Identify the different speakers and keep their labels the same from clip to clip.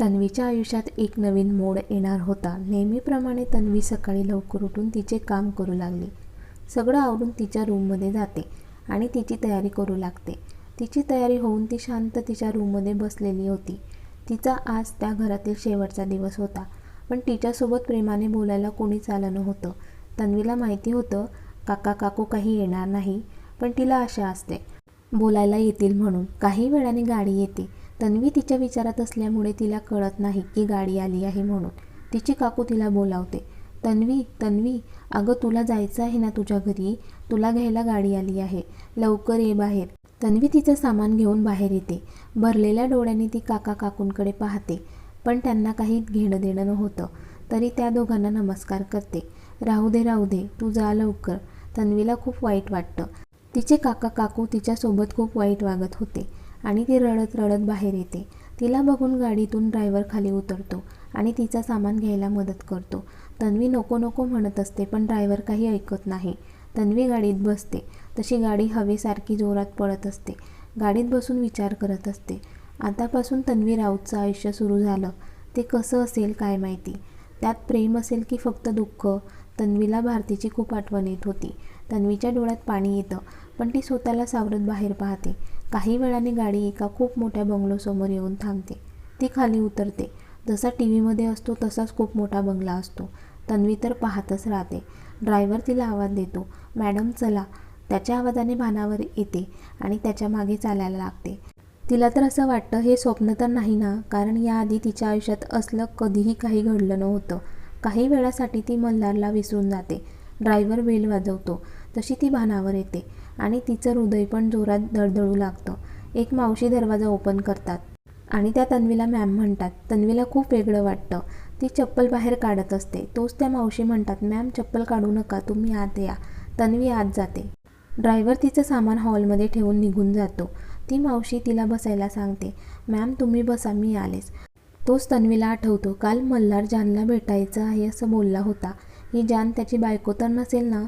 Speaker 1: तन्वीच्या आयुष्यात एक नवीन मोड येणार होता. नेहमीप्रमाणे तन्वी सकाळी लवकर उठून तिचे काम करू लागली. सगळं आवरून तिच्या रूममध्ये जाते आणि तिची तयारी करू लागते. तिची तयारी होऊन ती शांत तिच्या रूममध्ये बसलेली होती. तिचा आज त्या घरातील शेवटचा दिवस होता. पण तिच्यासोबत प्रेमाने बोलायला कोणीच आलं नव्हतं. तन्वीला माहिती होतं काका काकू काही येणार नाही पण तिला आशा असते. बोलायला येतील म्हणून. काही वेळाने गाडी येते. तन्वी तिच्या विचारात असल्यामुळे तिला कळत नाही की गाडी आली आहे म्हणून. तिची काकू तिला बोलावते तन्वी तन्वी अगं तुला जायचं आहे ना तुझ्या घरी? तुला घ्यायला गाडी आली आहे. लवकर ये बाहेर. तन्वी तिचं सामान घेऊन बाहेर येते. भरलेल्या डोळ्यांनी ती काका काकूंकडे पाहते पण त्यांना काही घेणं देणं नव्हतं. तरी त्या दोघांना नमस्कार करते. राहू दे राहू दे. तू जा लवकर. तन्वीला खूप वाईट वाटतं. तिचे काका काकू तिच्यासोबत खूप वाईट वागत होते. आणि ती रडत रडत बाहेर येते. तिला बघून गाडीतून ड्रायव्हर खाली उतरतो आणि तिचा सामान घ्यायला मदत करतो. तन्वी नको नको म्हणत असते पण ड्रायव्हर काही ऐकत नाही. तन्वी गाडीत बसते. तशी गाडी हवेसारखी जोरात पळत असते. गाडीत बसून विचार करत असते. आतापासून तन्वी राऊतचं आयुष्य सुरू झालं. ते कसं असेल काय माहिती? त्यात प्रेम असेल की फक्त दुःख? तन्वीला भारतीची खूप आठवण येत होती. तन्वीच्या डोळ्यात पाणी येतं पण ती स्वतःला सावरत बाहेर पाहते. काही वेळाने गाडी एका खूप मोठ्या बंगलोसमोर येऊन थांबते. ती खाली उतरते. जसा टी व्हीमध्ये असतो तसाच खूप मोठा बंगला असतो. तन्वी तर पाहतच राहते. ड्रायव्हर तिला आवाज देतो मॅडम चला. त्याच्या आवाजाने भानावर येते आणि त्याच्यामागे चालायला लागते. तिला तर असं वाटतं हे स्वप्न तर नाही ना? कारण याआधी तिच्या आयुष्यात असलं कधीही काही घडलं नव्हतं. काही वेळासाठी ती मल्हारला विसरून जाते. ड्रायव्हर बेल वाजवतो. तशी ती भानावर येते. आणि तिचं हृदय पण जोरात धडधडू लागतं. एक मावशी दरवाजा ओपन करतात. आणि त्या तन्वीला मॅम म्हणतात तन्वीला खूप वेगळं वाटतं. ती चप्पल बाहेर काढत असते. तोच त्या मावशी म्हणतात मॅम चप्पल काढू नका. तुम्ही आत या. तन्वी आत जाते. ड्रायव्हर तिचं सामान हॉलमध्ये ठेवून निघून जातो. ती मावशी तिला बसायला सांगते मॅम तुम्ही बसा. मी आलेच. तोच तन्वीला आठवतो काल मल्हार जानला भेटायचं आहे असं बोलला होता. ही जान त्याची बायको तर नसेल ना?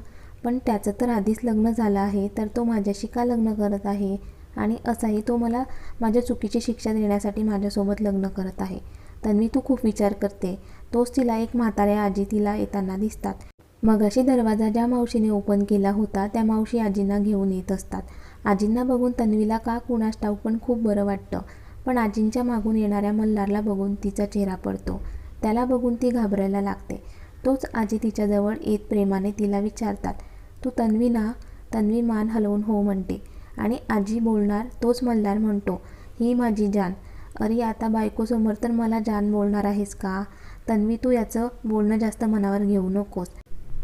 Speaker 1: पण त्याचं तर आधीच लग्न झालं आहे तर तो माझ्याशी का लग्न करत आहे? आणि असाही तो मला माझ्या चुकीची शिक्षा देण्यासाठी माझ्यासोबत लग्न करत आहे. तन्वी तू खूप विचार करते. तोच तिला एक म्हाताऱ्या आजी तिला येताना दिसतात. मगाशी दरवाजा ज्या मावशीने ओपन केला होता त्या मावशी आजींना घेऊन येत असतात. आजींना बघून तन्वीला का कुणास ठाऊक पण खूप बरं वाटतं. पण आजींच्या मागून येणाऱ्या मल्हारला बघून तिचा चेहरा पडतो. त्याला बघून ती घाबरायला लागते. तोच आजी तिच्याजवळ येत प्रेमाने तिला विचारतात तू तन्वी ना तन्वी मान हलवून हो म्हणते. आणि आजी बोलणार तोच मल्हार म्हणतो ही माझी जान. अरे आता बायकोसमोर तर मला जान बोलणार आहेस का? तन्वी तू याचं बोलणं जास्त मनावर घेऊ नकोस.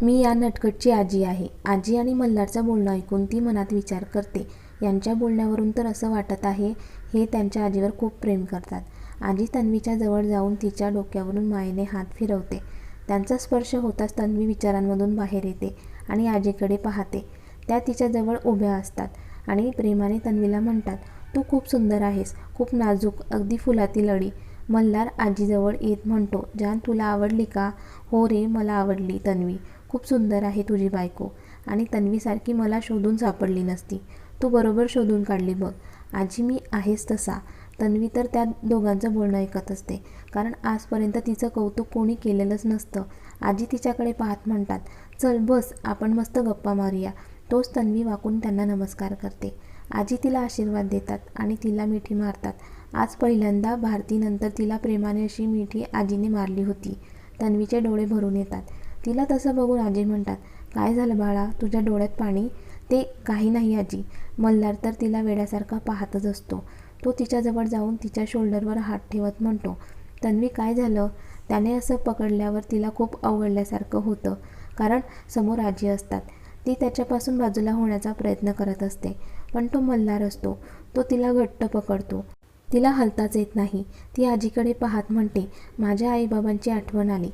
Speaker 1: मी या नटकटची आजी आहे. आजी आणि मल्हारचं बोलणं ऐकून ती मनात विचार करते. यांच्या बोलण्यावरून तर असं वाटत आहे हे त्यांच्या आजीवर खूप प्रेम करतात. आजी तन्वीच्या जवळ जाऊन तिच्या डोक्यावरून मायेने हात फिरवते. त्यांचा स्पर्श होताच तन्वी विचारांमधून बाहेर येते. आणि आजीकडे पाहते. त्या तिच्याजवळ उभ्या असतात आणि प्रेमाने तन्वीला म्हणतात तू खूप सुंदर आहेस खूप नाजूक अगदी फुलातील अळी मल्हार आजीजवळ येत म्हणतो जान तुला आवडली का? हो रे मला आवडली तन्वी. खूप सुंदर आहे तुझी बायको. आणि तन्वीसारखी मला शोधून सापडली नसती. तू बरोबर शोधून काढली बघ. आजी मी आहेस तसा. तन्वी तर त्या दोघांचं बोलणं ऐकत असते. कारण आजपर्यंत तिचं कौतुक कोणी केलेलंच नसतं. आजी तिच्याकडे पाहत म्हणतात चल बस आपण मस्त गप्पा मारूया. तोच तन्वी वाकून त्यांना नमस्कार करते. आजी तिला आशीर्वाद देतात आणि तिला मिठी मारतात. आज पहिल्यांदा भारतीनंतर तिला प्रेमाने अशी मिठी आजीने मारली होती. तन्वीचे डोळे भरून येतात. तिला तसं बघून आजी म्हणतात काय झालं बाळा? तुझ्या डोळ्यात पाणी? ते काही नाही आजी. मल्हार तर तिला वेड्यासारखा पाहतच असतो. तो तिच्याजवळ जाऊन तिच्या शोल्डरवर हात ठेवत म्हणतो तन्वी काय झालं? त्याने असं पकडल्यावर तिला खूप अवघडल्यासारखं होतं. कारण समोर आजी असतात. ती त्याच्यापासून बाजूला होण्याचा प्रयत्न करत असते पण तो मल्हार असतो. तो तिला घट्ट पकडतो. तिला हलताच येत नाही. ती आजीकडे पाहत म्हणते माझ्या आईबाबांची आठवण आली.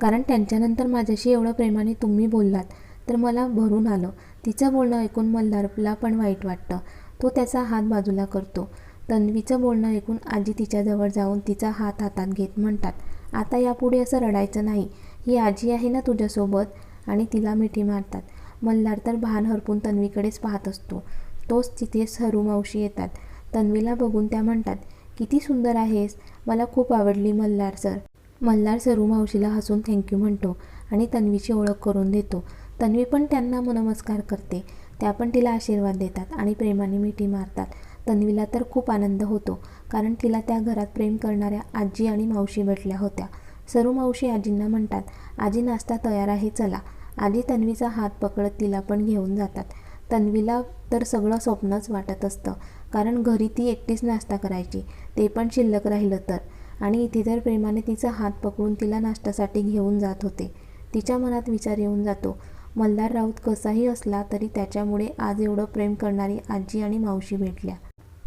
Speaker 1: कारण त्यांच्यानंतर माझ्याशी एवढं प्रेमाने तुम्ही बोललात तर मला भरून आलं. तिचं बोलणं ऐकून मल्हारला पण वाईट वाटतं. तो त्याचा हात बाजूला करतो. तन्वीचं बोलणं ऐकून आजी तिच्याजवळ जाऊन तिचा हात हातात घेत म्हणतात आता यापुढे असं रडायचं नाही. ही आजी आहे ना तुझ्यासोबत? आणि तिला मिठी मारतात. मल्हार तर भान हरपून तन्वीकडेच पाहत असतो. तोच तिथे सरू मावशी येतात. तन्वीला बघून त्या म्हणतात किती सुंदर आहेस. मला खूप आवडली मल्हार सर. मल्हार सरू मावशीला हसून थँक्यू म्हणतो आणि तन्वीची ओळख करून देतो. तन्वी पण त्यांना नमस्कार करते. त्या पण तिला आशीर्वाद देतात आणि प्रेमाने मिठी मारतात. तन्वीला तर खूप आनंद होतो कारण तिला त्या घरात प्रेम करणाऱ्या आजी आणि मावशी भेटल्या होत्या. सरू मावशी आजींना म्हणतात आजी नाश्ता तयार आहे चला आजी तन्वीचा हात पकडत तिला पण घेऊन जातात. तन्वीला तर सगळं स्वप्नच वाटत असतं कारण घरी ती एकटीच नाश्ता करायची ते पण शिल्लक राहिलं तर. आणि इथे तर प्रेमाने तिचा हात पकडून तिला नाश्त्यासाठी घेऊन जात होते. तिच्या मनात विचार येऊन जातो मल्हार राऊत कसाही असला तरी त्याच्यामुळे आज एवढं प्रेम करणारी आजी आणि मावशी भेटल्या.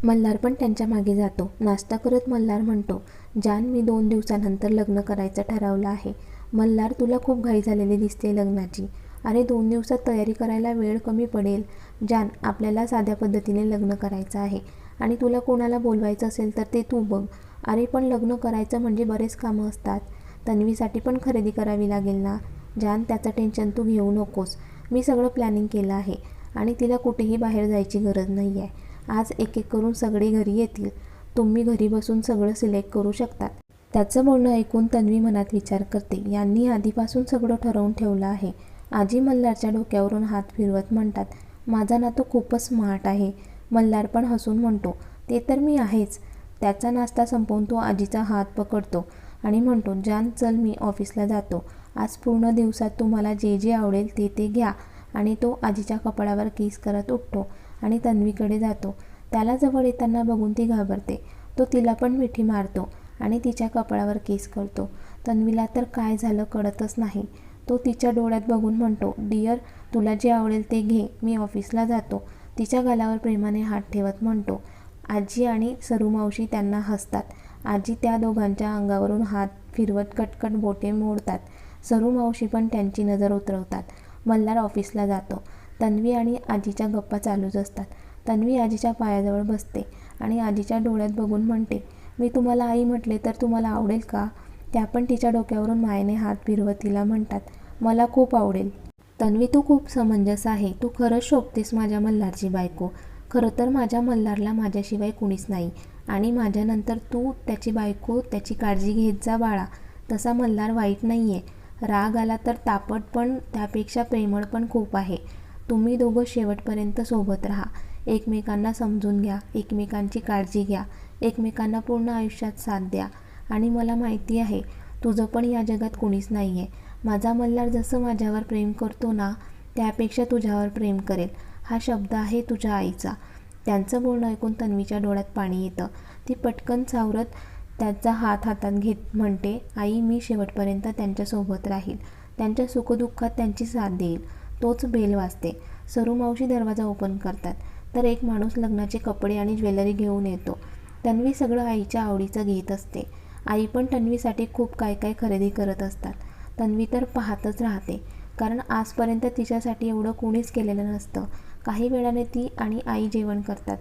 Speaker 1: मल्हार पण त्यांच्या मागे जातो. नाश्ता करत मल्हार म्हणतो जान मी दोन दिवसानंतर लग्न करायचं ठरवलं आहे. मल्हार तुला खूप घाई झालेली दिसते लग्नाची. अरे दोन दिवसात तयारी करायला वेळ कमी पडेल. जान आपल्याला साध्या पद्धतीने लग्न करायचं आहे. आणि तुला कोणाला बोलवायचं असेल तर ते तू बघ. अरे पण लग्न करायचं म्हणजे बरेच कामं असतात. तन्वीसाठी पण खरेदी करावी लागेल ना? जान त्याचं टेन्शन तू घेऊ नकोस. मी सगळं प्लॅनिंग केलं आहे आणि तिला कुठेही बाहेर जायची गरज नाही आहे आज एक एक करून सगळे घरी येतील. तुम्ही घरी बसून सगळं सिलेक्ट करू शकतात त्याचं बोलणं ऐकून तन्वी मनात विचार करते. यांनी आधीपासून सगळं ठरवून ठेवलं आहे. आजी मल्हारच्या डोक्यावरून हात फिरवत म्हणतात माझा नातू खूपच स्मार्ट आहे. मल्हार पण हसून म्हणतो ते तर मी आहेच. त्याचा नाश्ता संपवून तो आजीचा हात पकडतो आणि म्हणतो जान चल मी ऑफिसला जातो. आज पूर्ण दिवसात तुम्हाला जे जे आवडेल ते ते घ्या. आणि तो आजीच्या कपाळावर किस करत उठतो. आणि तन्वीकडे जातो. त्याला जवळ येताना बघून ती घाबरते. तो तिला पण मिठी मारतो आणि तिच्या कपाळावर केस करतो. तन्वीला तर काय झालं कळतच नाही. तो तिच्या डोळ्यात बघून म्हणतो डिअर तुला जे आवडेल ते घे मी ऑफिसला जातो. तिच्या गालावर प्रेमाने हात ठेवत म्हणतो आजी आणि सरू मावशी त्यांना हसतात. आजी त्या दोघांच्या अंगावरून हात फिरवत कटकट बोटे मोडतात. सरू मावशी पण त्यांची नजर उतरवतात. मल्हार ऑफिसला जातो. तन्वी आणि आजीच्या गप्पा चालूच असतात. तन्वी आजीच्या पायाजवळ बसते आणि आजीच्या डोळ्यात बघून म्हणते मी तुम्हाला आई म्हटले तर तुम्हाला आवडेल का त्या पण तिच्या डोक्यावरून मायेने हात फिरवत तिला म्हणतात मला खूप आवडेल. तन्वी तू खूप समंजस आहे. तू खरंच शोभतेस माझ्या मल्हारची बायको. खरं तर माझ्या मल्हारला माझ्याशिवाय कुणीच नाही. आणि माझ्यानंतर तू त्याची बायको त्याची काळजी घेत जा बाळा. तसा मल्हार वाईट नाही आहे राग आला तर तापट पण त्यापेक्षा प्रेमळ पण खूप आहे. तुम्ही दोघं शेवटपर्यंत सोबत राहा. एकमेकांना समजून घ्या. एकमेकांची काळजी घ्या. एकमेकांना पूर्ण आयुष्यात साथ द्या. आणि मला माहिती आहे तुझं पण या जगात कोणीच नाही आहे माझा मल्हार जसं माझ्यावर प्रेम करतो ना त्यापेक्षा तुझ्यावर प्रेम करेल. हा शब्द आहे तुझ्या आईचा. त्यांचं बोलणं ऐकून तन्वीच्या डोळ्यात पाणी येतं. ती पटकन सावरत त्याचा हात हातात घेत म्हणते आई मी शेवटपर्यंत त्यांच्यासोबत राहील. त्यांच्या सुखदुःखात त्यांची साथ देईल. तोच बेल वाजते. सरू मावशी दरवाजा ओपन करतात. तर एक माणूस लग्नाचे कपडे आणि ज्वेलरी घेऊन येतो. तन्वी सगळं आईच्या आवडीचं घेत असते. आई पण तन्वीसाठी खूप काय काय खरेदी करत असतात. तन्वी तर पाहतच राहते. कारण आजपर्यंत तिच्यासाठी एवढं कोणीच केलेलं नसतं. काही वेळाने ती आणि आई जेवण करतात.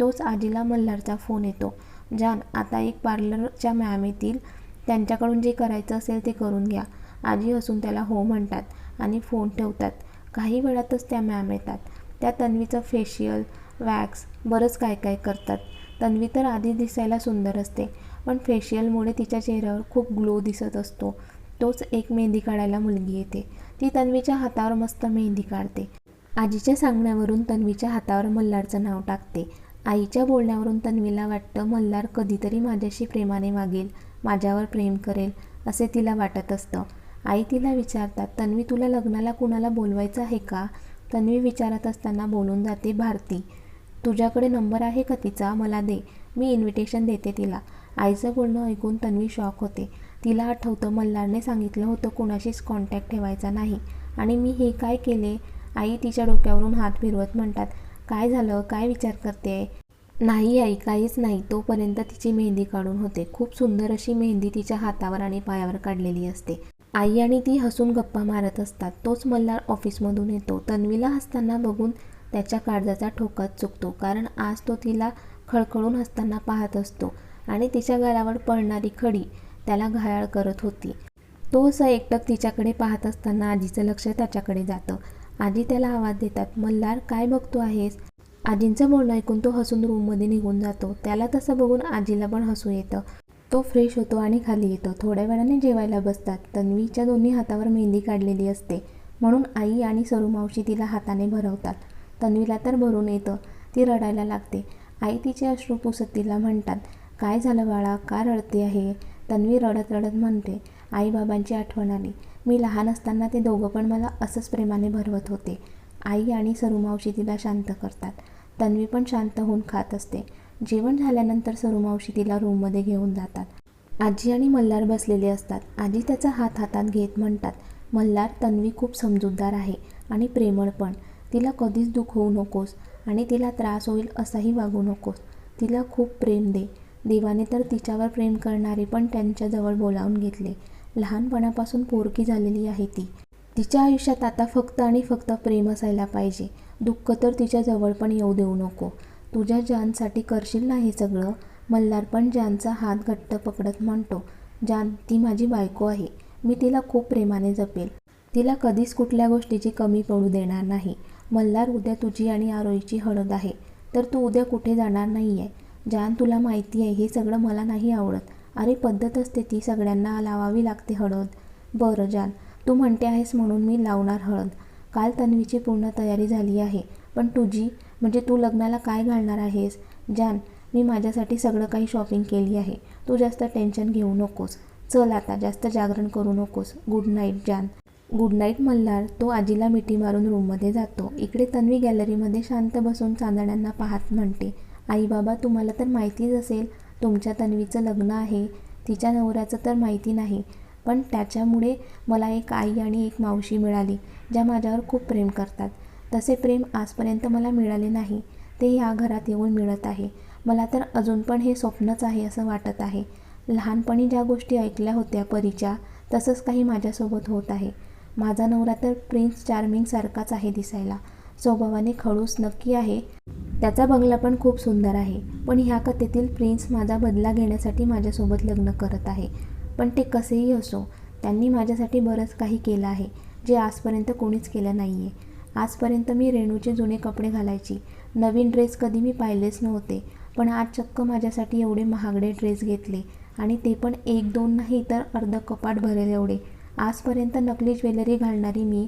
Speaker 1: तोच आजीला मल्हारचा फोन येतो. जान आता एक पार्लरच्या मॅम येतील. त्यांच्याकडून जे करायचं असेल ते करून घ्या. आजी असून त्याला हो म्हणतात आणि फोन ठेवतात. काही वेळातच त्या मॅम येतात. त्या तन्वीचं फेशियल वॅक्स बरंच काय काय करतात. तन्वी तर आधी दिसायला सुंदर असते पण फेशियलमुळे तिच्या चेहऱ्यावर खूप ग्लो दिसत असतो. तोच एक मेहंदी काढायला मुलगी येते. ती तन्वीच्या हातावर मस्त मेहंदी काढते. आजीच्या सांगण्यावरून तन्वीच्या हातावर मल्हारचं नाव टाकते. आईच्या बोलण्यावरून तन्वीला वाटतं मल्हार कधीतरी माझ्याशी प्रेमाने वागेल माझ्यावर प्रेम करेल असे तिला वाटत असतं. आई तिला विचारतात तन्वी तुला लग्नाला कुणाला बोलवायचं आहे का? तन्वी विचारत असताना बोलून जाते भारती तुझ्याकडे नंबर आहे का तिचा? मला दे मी इन्व्हिटेशन देते तिला. आईचं बोलणं ऐकून तन्वी शॉक होते. तिला आठवतं मल्हारने सांगितलं होतं कुणाशीच कॉन्टॅक्ट ठेवायचा नाही. आणि मी हे काय केले? आई तिच्या डोक्यावरून हात फिरवत म्हणतात काय झालं? काय विचार करते नाही आई काहीच नाही. तोपर्यंत तिची मेहंदी काढून होते. खूप सुंदर अशी मेहंदी तिच्या हातावर आणि पायावर काढलेली असते. आई आणि ती हसून गप्पा मारत असतात. तोच मल्हार ऑफिसमधून येतो. तन्वीला हसताना बघून त्याच्या काळजाचा ठोकाच चुकतो कारण आज तो तिला खळखळून हसताना पाहत असतो आणि तिच्या गालावर पडणारी खडी त्याला घायाळ करत होती. तो असं एकटक तिच्याकडे पाहत असताना आजीचं लक्ष त्याच्याकडे जातं. आजी त्याला आवाज देतात मल्हार काय बघतो आहेस? आजींचं बोलणं ऐकून तो हसून रूममध्ये निघून जातो. त्याला तसं बघून आजीला पण हसू येतं. तो फ्रेश होतो आणि खाली येतो. थोड्या वेळाने जेवायला बसतात. तन्वीच्या दोन्ही हातावर मेहंदी काढलेली असते. म्हणून आई आणि सरुमावशी तिला हाताने भरवतात. तन्वीला तर भरून येतं. ती रडायला लागते. आई तिचे अश्रू पुसत तिला म्हणतात काय झालं बाळा? का रडते आहे? तन्वी रडत रडत म्हणते. आईबाबांची आठवण आली. मी लहान असताना ते दोघं पण मला असंच प्रेमाने भरवत होते. आई आणि सरुमावशी तिला शांत करतात. तन्वी पण शांत होऊन खात असते. जेवण झाल्यानंतर सरू मावशी तिला रूममध्ये घेऊन जातात. आजी आणि मल्हार बसलेले असतात. आजी त्याचा हात हातात घेत म्हणतात मल्हार तन्वी खूप समजूतदार आहे आणि प्रेमळ पण. तिला कधीच दुःख होऊ नकोस आणि तिला त्रास होईल असाही वागू नकोस. तिला खूप प्रेम दे. देवाने तर तिच्यावर प्रेम करणारे पण त्यांच्याजवळ बोलावून घेतले. लहानपणापासून पोरकी झालेली आहे ती. तिच्या आयुष्यात आता फक्त आणि फक्त प्रेम असायला पाहिजे. दुःख तर तिच्या जवळ पण येऊ देऊ नको. तुझ्या जानसाठी करशील ना हे सगळं मल्हार पण जानचा हात घट्ट पकडत म्हणतो जान ती माझी बायको आहे. मी तिला खूप प्रेमाने जपेल. तिला कधीच कुठल्या गोष्टीची कमी पडू देणार नाही. मल्हार उद्या तुझी आणि आरोईची हळद आहे. तर तू उद्या कुठे जाणार नाही आहे जान तुला माहिती आहे हे सगळं मला नाही आवडत. अरे पद्धत असते ती सगळ्यांना लावावी लागते हळद. बरं जान. तू म्हणते आहेस म्हणून मी लावणार हळद. काल तन्वीची पूर्ण तयारी झाली आहे. पण तुझी म्हणजे तू लग्नाला काय घालणार आहेस? जान मी माझ्यासाठी सगळं काही शॉपिंग केली आहे. तू जास्त टेन्शन घेऊ नकोस. चल आता जास्त जागरण करू नकोस. गुड नाईट जान. गुड नाईट मल्हार तो आजीला मिठी मारून रूममध्ये जातो. इकडे तन्वी गॅलरीमध्ये शांत बसून चांदण्यांना पाहत म्हणते आई बाबा तुम्हाला तर माहितीच असेल तुमच्या तन्वीचं लग्न आहे. तिच्या नवऱ्याचं तर माहिती नाही. पण त्याच्यामुळे मला एक आई आणि एक मावशी मिळाली ज्या माझ्यावर खूप प्रेम करतात. तसे प्रेम आजपर्यंत मला मिळाले नाही. ते या घरात येऊन मिळत आहे. मला तर अजून पण हे स्वप्नच आहे असं वाटत आहे. लहानपणी ज्या गोष्टी ऐकल्या होत्या परीच्या तसंच काही माझ्यासोबत होत आहे. माझा नवरा तर प्रिन्स चार्मिंगसारखाच आहे दिसायला. स्वभावाने खडूस नक्की आहे. त्याचा बंगला पण खूप सुंदर आहे. पण ह्या कथेतील प्रिन्स माझा बदला घेण्यासाठी माझ्यासोबत लग्न करत आहे. पण ते कसेही असो त्यांनी माझ्यासाठी बरंच काही केलं आहे जे आजपर्यंत कोणीच केलं नाही आहे आजपर्यंत मी रेणूचे जुने कपडे घालायची. नवीन ड्रेस कधी मी पाहिलेच नव्हते पण आज चक्क माझ्यासाठी एवढे महागडे ड्रेस घेतले. आणि ते पण एक दोन नाही तर अर्ध कपाट भरेल एवढे. आजपर्यंत नकली ज्वेलरी घालणारी मी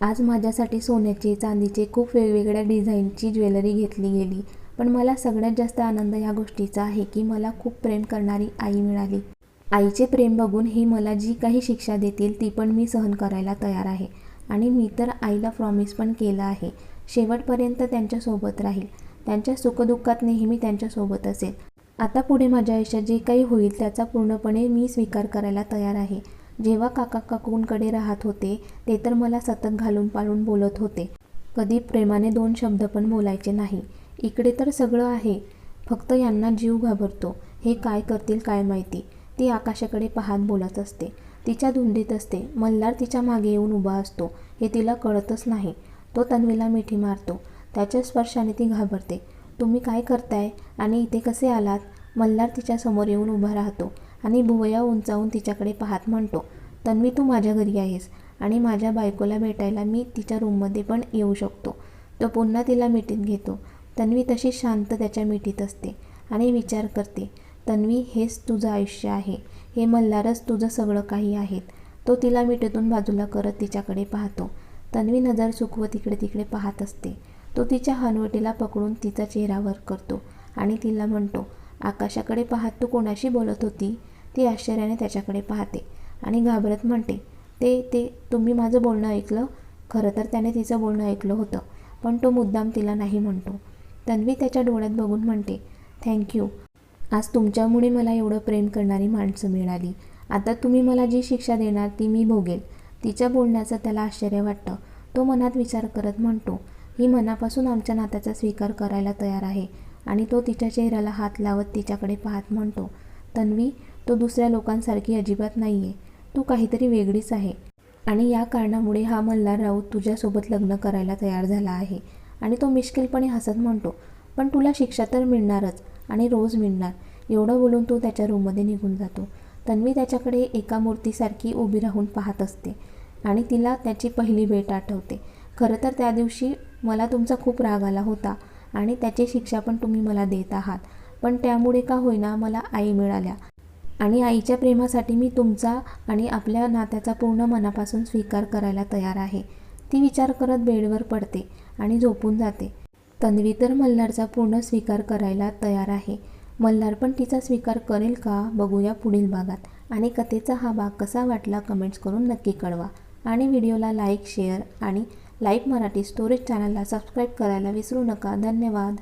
Speaker 1: आज माझ्यासाठी सोन्याची चांदीचे खूप वेगवेगळ्या डिझाईनची ज्वेलरी घेतली गेली. पण मला सगळ्यात जास्त आनंद या गोष्टीचा आहे की मला खूप प्रेम करणारी आई मिळाली. आईचे प्रेम बघून ही मला जी काही शिक्षा देतील ती पण मी सहन करायला तयार आहे. आणि मी तर आईला प्रॉमिस पण केलं आहे. शेवटपर्यंत त्यांच्यासोबत राहील. त्यांच्या सुखदुःखात नेहमी त्यांच्यासोबत असेल. आता पुढे माझ्या आयुष्यात जे काही होईल त्याचा पूर्णपणे मी स्वीकार करायला तयार आहे. जेव्हा काका काकूंकडे राहत होते ते तर मला सतत घालून पाळून बोलत होते. कधी प्रेमाने दोन शब्द पण बोलायचे नाही. इकडे तर सगळं आहे. फक्त यांना जीव घाबरतो. हे काय करतील काय माहिती? ती आकाशाकडे पाहत बोलत असते. तिच्या धुंदीत असते. मल्हार तिच्यामागे येऊन उभा असतो. हे तिला कळतच नाही. तो तन्वीला मिठी मारतो. त्याच्या स्पर्शाने ती घाबरते. तुम्ही काय करताय? आणि इथे कसे आलात? मल्हार तिच्यासमोर येऊन उभा राहतो आणि भुवया उंचावून तिच्याकडे पाहत म्हणतो तन्वी तू माझ्या घरी आहेस आणि माझ्या बायकोला भेटायला मी तिच्या रूममध्ये पण येऊ शकतो. तो पुन्हा तिला मिठीत घेतो. तन्वी तशी शांत त्याच्या मिठीत असते आणि विचार करते तन्वी हेच तुझं आयुष्य आहे. हे मल्हारच तुझं सगळं काही आहेत. तो तिला मिठेतून बाजूला करत तिच्याकडे पाहतो. तन्वी नजर चुकवत तिकडे तिकडे पाहत असते. तो तिच्या हनवटीला पकडून तिचा चेहरा वर करतो आणि तिला म्हणतो आकाशाकडे पाहत तू कोणाशी बोलत होती? ती आश्चर्याने त्याच्याकडे पाहते आणि घाबरत म्हणते ते ते तुम्ही माझं बोलणं ऐकलं? खरं तर त्याने तिचं बोलणं ऐकलं होतं पण तो मुद्दाम तिला नाही म्हणतो. तन्वी त्याच्या डोळ्यात बघून म्हणते थँक्यू आज तुमच्यामुळे मला एवढं प्रेम करणारी माणसं मिळाली. आता तुम्ही मला जी शिक्षा देणार ती मी भोगेल. तिच्या बोलण्याचं त्याला आश्चर्य वाटतं. तो मनात विचार करत म्हणतो ही मनापासून आमच्या नात्याचा स्वीकार करायला तयार आहे. आणि तो तिच्या चेहऱ्याला हात लावत तिच्याकडे पाहत म्हणतो तन्वी तो दुसऱ्या लोकांसारखी अजिबात नाही आहे तू काहीतरी वेगळीच आहे. आणि या कारणामुळे हा मल्हार राऊत तुझ्यासोबत लग्न करायला तयार झाला आहे. आणि तो मिश्किलपणे हसत म्हणतो पण तुला शिक्षा तर मिळणारच. आणि रोज मिळणार. एवढं बोलून तो त्याच्या रूममध्ये निघून जातो. तन्वी त्याच्याकडे एका मूर्तीसारखी उभी राहून पाहत असते आणि तिला त्याची पहिली भेट आठवते. खरं तर त्या दिवशी मला तुमचा खूप राग आला होता आणि त्याची शिक्षा पण तुम्ही मला देत आहात. पण त्यामुळे का होईना मला आई मिळाल्या. आणि आईच्या प्रेमासाठी मी तुमचा आणि आपल्या नात्याचा पूर्ण मनापासून स्वीकार करायला तयार आहे. ती विचार करत बेडवर पडते आणि झोपून जाते. तन्वी तर मल्हारचा पूर्ण स्वीकार करायला तयार आहे. मल्हार पण तिचा स्वीकार करेल का बघूया पुढील भागात. आणि कथेचा हा भाग कसा वाटला कमेंट्स करून नक्की कळवा. आणि व्हिडिओला लाईक शेअर आणि लाईव्ह मराठी स्टोरेज चॅनलला सबस्क्राईब करायला विसरू नका. धन्यवाद.